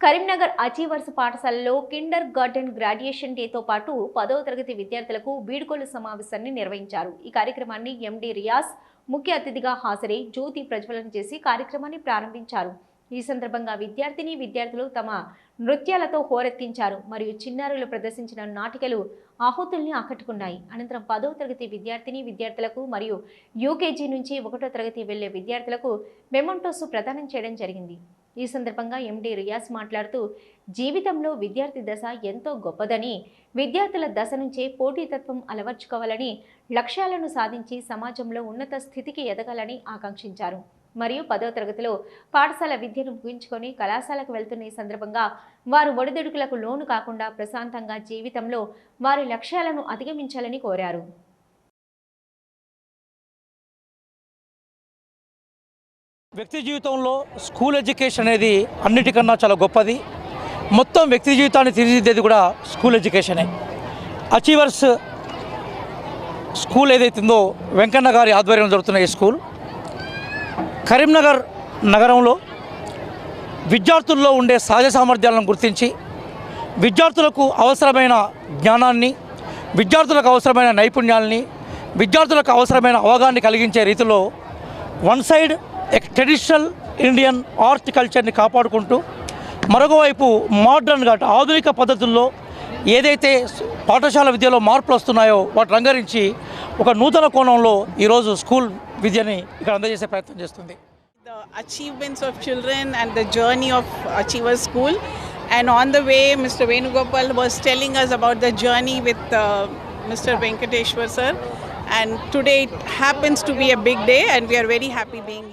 Karimnagar achievers పాఠశాలలో Kinder garden graduation డేతో పాటు పదవ తరగతి విద్యార్థులకు బీడుకోలు సమావేశాన్ని నిర్వహించారు. ఈ కార్యక్రమాన్ని ఎండి రియాజ్ ముఖ్య అతిథిగా హాజరై జ్యోతి ప్రజ్వలన చేసి కార్యక్రమాన్ని ప్రారంభించారు. ఈ సందర్భంగా విద్యార్థిని విద్యార్థులు తమ నృత్యాలతో హోరెత్తించారు. మరియు చిన్నారులు ప్రదర్శించిన నాటికలు ఆహుతుల్ని ఆకట్టుకున్నాయి. అనంతరం పదవ తరగతి విద్యార్థిని విద్యార్థులకు మరియు యూకేజీ నుంచి ఒకటో తరగతి వెళ్ళే విద్యార్థులకు మెమంటోస్ ప్రదానం చేయడం జరిగింది. ఈ సందర్భంగా ఎండి రియాజ్ మాట్లాడుతూ జీవితంలో విద్యార్థి దశ ఎంతో గొప్పదని విద్యార్థుల దశ నుంచే పోటీతత్వం అలవర్చుకోవాలని లక్ష్యాలను సాధించి సమాజంలో ఉన్నత స్థితికి ఎదగాలని ఆకాంక్షించారు. మరియు పదో తరగతిలో పాఠశాల విద్యను ముగించుకొని కళాశాలకు వెళ్తున్న ఈ సందర్భంగా వారు ఒడిదుడుకులకు లోను కాకుండా ప్రశాంతంగా జీవితంలో వారి లక్ష్యాలను అధిగమించాలని కోరారు. వ్యక్తి జీవితంలో స్కూల్ ఎడ్యుకేషన్ అనేది అన్నిటికన్నా చాలా గొప్పది. మొత్తం వ్యక్తి జీవితాన్ని తీర్చిదిద్దేది కూడా స్కూల్ ఎడ్యుకేషనే. అచీవర్స్ స్కూల్ ఏదైతుందో వెంకన్న గారి ఆధ్వర్యంలో జరుగుతున్న ఈ స్కూల్. కరీంనగర్ నగరంలో విద్యార్థుల్లో ఉండే సహజ సామర్థ్యాలను గుర్తించి విద్యార్థులకు అవసరమైన జ్ఞానాన్ని విద్యార్థులకు అవసరమైన నైపుణ్యాలని విద్యార్థులకు అవసరమైన అవగాహన కలిగించే రీతిలో వన్ సైడ్ ఒక ట్రెడిషనల్ ఇండియన్ ఆర్ట్ కల్చర్ని కాపాడుకుంటూ మరొకవైపు మోడ్రన్గా ఆధునిక పద్ధతుల్లో ఏదైతే పాఠశాల విద్యలో మార్పులు వస్తున్నాయో వాటి రంగరించి ఒక నూతన కోణంలో ఈరోజు స్కూల్ విద్యని ఇక్కడ అందజేసే ప్రయత్నం చేస్తుంది. The achievements of children and the journey of achiever school and on the way mister Venugopal was telling us about the journey with mister Venkateshwar sir and today it happens to be a big day and we are very happy being